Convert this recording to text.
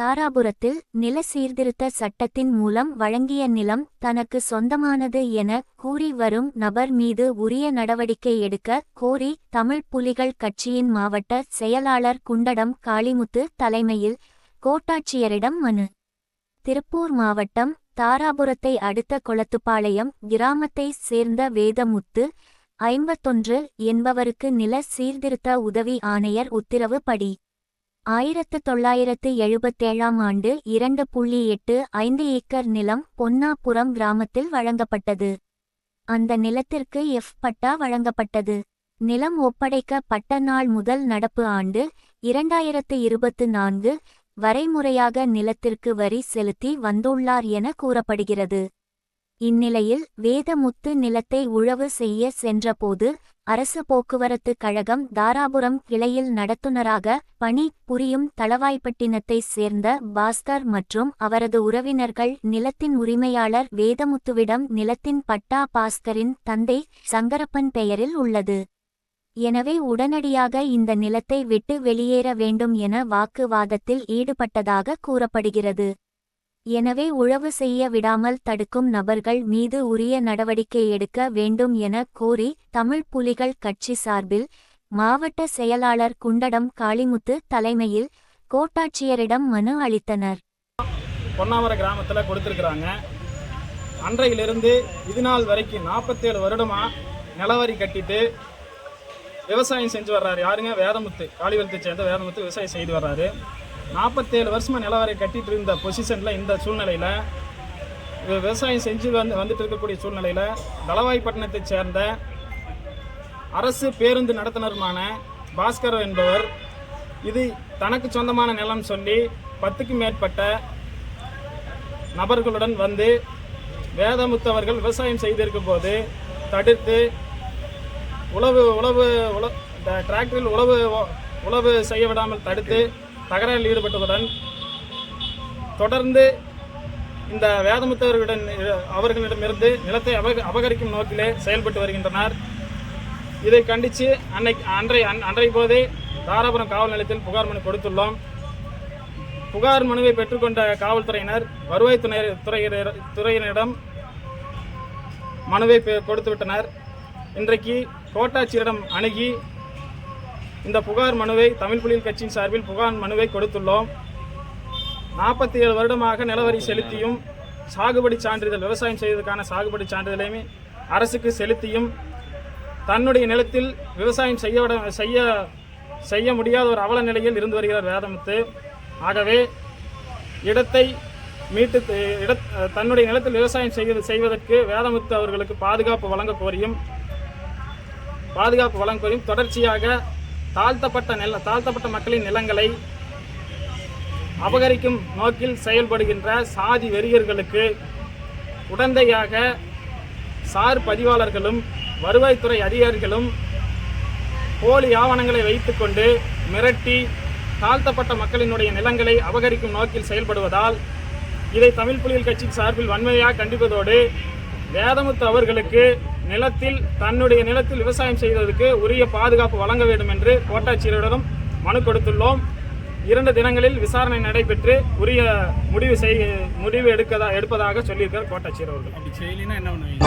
தாராபுரத்தில் நில சீர்திருத்த சட்டத்தின் மூலம் வழங்கிய நிலம் தனக்கு சொந்தமானது என கூறி வரும் நபர் மீது உரிய நடவடிக்கை எடுக்க கோரி தமிழ் புலிகள் கட்சியின் மாவட்ட செயலாளர் குண்டடம் காளிமுத்து தலைமையில் கோட்டாட்சியரிடம் மனு. திருப்பூர் மாவட்டம் தாராபுரத்தை அடுத்த கொளத்துப்பாளையம் கிராமத்தை சேர்ந்த வேதமுத்து ஐம்பத்தொன்று என்பவருக்கு நில சீர்திருத்த உதவி ஆணையர் உத்தரவு படி. ஆயிரத்து தொள்ளாயிரத்து எழுபத்தேழாம் ஆண்டு இரண்டு புள்ளி எட்டு ஐந்து ஏக்கர் நிலம் பொன்னாபுரம் கிராமத்தில் வழங்கப்பட்டது. அந்த நிலத்திற்கு எஃப் பட்டா வழங்கப்பட்டது. நிலம் ஒப்படைக்கப்பட்ட நாள் முதல் நடப்பு ஆண்டு இரண்டாயிரத்து இருபத்து நான்கு வரைமுறையாக நிலத்திற்கு வரி செலுத்தி வந்துள்ளார் என கூறப்படுகிறது. இந்நிலையில் வேதமுத்து நிலத்தை உழவு செய்ய சென்றபோது அரசு போக்குவரத்து கழகம் தாராபுரம் கிளையில் நடத்துனராக பணி புரியும் தளவாய்ப்பட்டினத்தைச் சேர்ந்த பாஸ்கர் மற்றும் அவரது உறவினர்கள் நிலத்தின் உரிமையாளர் வேதமுத்துவிடம் நிலத்தின் பட்டா பாஸ்கரின் தந்தை சங்கரப்பன் பெயரில் உள்ளது. எனவே உடனடியாக இந்த நிலத்தை விட்டு வெளியேற வேண்டும் என வாக்குவாதத்தில் ஈடுபட்டதாக கூறப்படுகிறது. எனவே உழவு செய்ய விடாமல் தடுக்கும் நபர்கள் மீது உரிய நடவடிக்கை எடுக்க வேண்டும் என கோரி தமிழ் புலிகள் கட்சி சார்பில் மாவட்ட செயலாளர் குண்டடம் காளிமுத்து தலைமையில் கோட்டாட்சியரிடம் மனு அளித்தனர். பொன்னாவர கிராமத்தில் கொடுத்துருக்குறாங்க. அன்றையிலிருந்து இது நாள் வரைக்கும் நாற்பத்தேழு வருடமாக நிலவரி கட்டிட்டு விவசாயம் செஞ்சு வர்றாரு. யாருங்க? வேதமுத்து காளிவரத்தை சேர்ந்த வேதமுத்து விவசாயம் செய்து வர்றாரு. நாற்பத்தேழு வருஷமாக நிலவரை கட்டிட்டு இருந்த பொசிஷனில் இந்த சூழ்நிலையில் விவசாயம் செஞ்சு வந்து வந்துட்டு இருக்கக்கூடிய சூழ்நிலையில் தளவாய்ப்பட்டினத்தை சேர்ந்த அரசு பேருந்து நடத்துனருமான பாஸ்கர் என்பவர் இது தனக்கு சொந்தமான நிலம் சொல்லி பத்துக்கும் மேற்பட்ட நபர்களுடன் வந்து வேதமுத்தவர்கள் விவசாயம் செய்திருக்கும் போது தடுத்து உழவு உழவு உழ டிராக்டரில் உழவு உழவு செய்ய விடாமல் தடுத்து தகராறில் ஈடுபட்டதுடன் தொடர்ந்து இந்த வேதமுத்தவர்களிடம் அவர்களிடமிருந்து நிலத்தை அபக அபகரிக்கும் நோக்கிலே செயல்பட்டு வருகின்றனர். இதை கண்டித்து அன்னைக்கு அன்றை அன் அன்றைய போதே தாராபுரம் காவல் நிலையத்தில் புகார் மனு கொடுத்துள்ளோம். புகார் மனுவை பெற்றுக்கொண்ட காவல்துறையினர் வருவாய் துணை துறையினர் துறையினரிடம் மனுவை பெ- இன்றைக்கு கோட்டாட்சியரிடம் அணுகி இந்த புகார் மனுவை தமிழ் புலிகள் கட்சியின் சார்பில் புகார் மனுவை கொடுத்துள்ளோம். நாற்பத்தி ஏழு வருடமாக நிலவரி செலுத்தியும் சாகுபடி சான்றிதழ் விவசாயம் செய்வதற்கான சாகுபடி சான்றிதழையுமே அரசுக்கு செலுத்தியும் தன்னுடைய நிலத்தில் விவசாயம் செய்ய செய்ய செய்ய முடியாத ஒரு அவல நிலையில் இருந்து வருகிறார் வேதமுத்து. ஆகவே இடத்தை மீட்டு இட தன்னுடைய நிலத்தில் விவசாயம் செய்வது செய்வதற்கு வேதமுத்து அவர்களுக்கு பாதுகாப்பு வழங்க கோரியும் பாதுகாப்பு வழங்க கோரியும் தொடர்ச்சியாக தாழ்த்தப்பட்ட நில தாழ்த்தப்பட்ட மக்களின் நிலங்களை அபகரிக்கும் நோக்கில் செயல்படுகின்ற சாதி வெறியர்களுக்கு உடந்தையாக சார் பதிவாளர்களும் வருவாய்த்துறை அதிகாரிகளும் போலி ஆவணங்களை வைத்துக்கொண்டு மிரட்டி தாழ்த்தப்பட்ட மக்களினுடைய நிலங்களை அபகரிக்கும் நோக்கில் செயல்படுவதால் இதை தமிழ் புலிகள் கட்சி சார்பில் வன்மையாக கண்டிப்பதோடு வேதமுத்து அவர்களுக்கு நிலத்தில் தன்னுடைய நிலத்தில் விவசாயம் செய்வதற்கு உரிய பாதுகாப்பு வழங்க வேண்டும் என்று கோட்டாட்சியரிடம் மனு கொடுத்துள்ளோம். இரண்டு தினங்களில் விசாரணை நடைபெற்று உரிய முடிவு செய் முடிவு எடுக்கதா எடுப்பதாக சொல்லியிருக்கார் கோட்டாட்சியர் அவர்கள் அப்படி செய்யலைன்னா என்ன பண்ணுவீங்க?